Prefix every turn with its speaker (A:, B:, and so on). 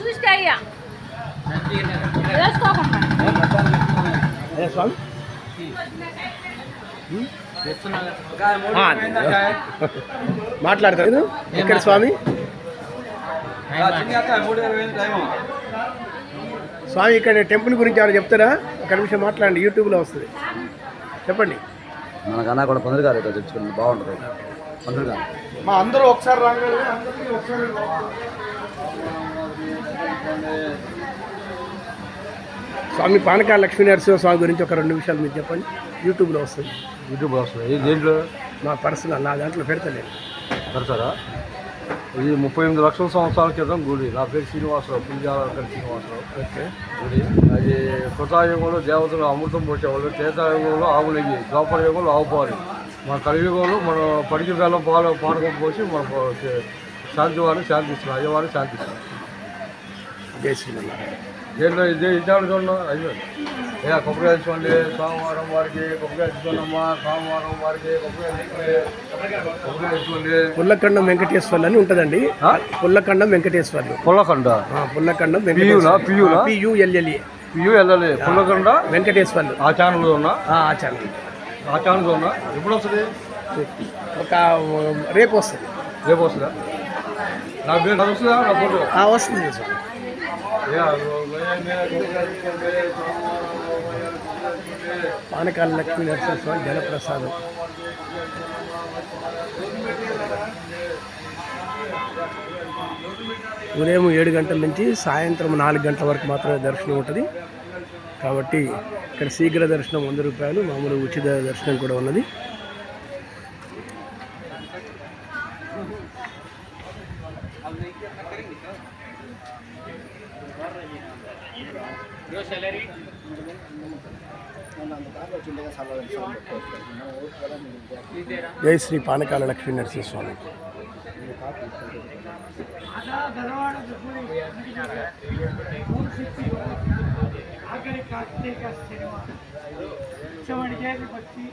A: చూస్తే అయ్యా వేసుకోకుండా
B: స్వామి? మాట్లాడతారు ఎక్కడ స్వామి స్వామి ఇక్కడ టెంపుల్ గురించి ఏమైనా చెప్తారా? ఒక నిమిషం మాట్లాడండి యూట్యూబ్లో వస్తుంది. చెప్పండి.
C: మనకన్నా కూడా పందిరి గారు ఇక్కడ తెచ్చుకుని బాగుంటుంది. పందిరి గారు.
B: మా అందరూ ఒకసారి రాగలరు అందరికీ ఒకసారి స్వామి పానకాల లక్ష్మీ నరసింహ స్వామి గురించి ఒక రెండు నిమిషాలు మీరు చెప్పండి. యూట్యూబ్లో వస్తుంది.
C: యూట్యూబ్ వస్తుంది. దేంట్లో?
B: మా పర్సనల్ నా దాంట్లో పెడతలేదు
C: పెడతారా? ఇది ముప్పై ఎనిమిది లక్షల సంవత్సరాల క్రితం గుడి. నా పేరు శ్రీనివాసరావు పులిజాల శ్రీనివాసరావు.
B: ఓకే.
C: గుడి. అది కృతాయుగంలో దేవతలు అమృతం పోసేవాళ్ళు. త్రేతాయుగంలో ఆవు నెయ్యి ద్వాపర యుగంలో ఆవు పాలు. మన కలియుగంలో మన పడికి బెల్లం పాలు పానకం పోసి మన శాంతి వారిని శాంతిస్తున్నారు అయ్యవారిని శాంతిస్తున్నారు
B: జై శ్రీమన్నారాయణ
C: దేంట్లో ఇదే ఇచ్చాడు చూడండి అయిపోయింది ఏ కొబ్బరికాయ తీసుకోండి సోమవారం వారికి కొబ్బరికాయ తీసుకోండమ్మా సోమవారం వారికి కొబ్బరికాయ తీసుకోండి
B: పుల్లకండం వెంకటేశ్వర్లు అని ఉంటుందండి.
C: ఆ?
B: పుల్లకండం వెంకటేశ్వర్లు.
C: పుల్లకండ?
B: ఆ, పుల్లకండం
C: పియునా? పియునా?
B: పియుఎల్ఎల్ఏ.
C: పియు వెళ్ళాలి పుల్లకండ?
B: వెంకటేశ్వర్లు.
C: ఆ ఛానల్ ఉన్నా?
B: ఆ, ఛానల్
C: ఆ ఛానల్ ఉన్నా? ఎప్పుడు వస్తుంది?
B: ఒక రేపు వస్తుంది.
C: రేపు వస్తుందా? నా పేరు వస్తుందా? నా ఫోటో?
B: వస్తుంది. పానకాల లక్ష్మీ నరసింహ స్వామి జలప్రసాదం. ఉదయం ఏడు గంటల నుంచి సాయంత్రం నాలుగు గంటల వరకు మాత్రమే దర్శనం ఉంటుంది. కాబట్టి ఇక్కడ శీఘ్ర దర్శనం వంద రూపాయలు మామూలు ఉచిత దర్శనం కూడా ఉన్నది. జై శ్రీ పానకాల లక్ష్మీ నరసింహ స్వామి
D: ఆఖరి కార్తీక సినిమా. భక్తి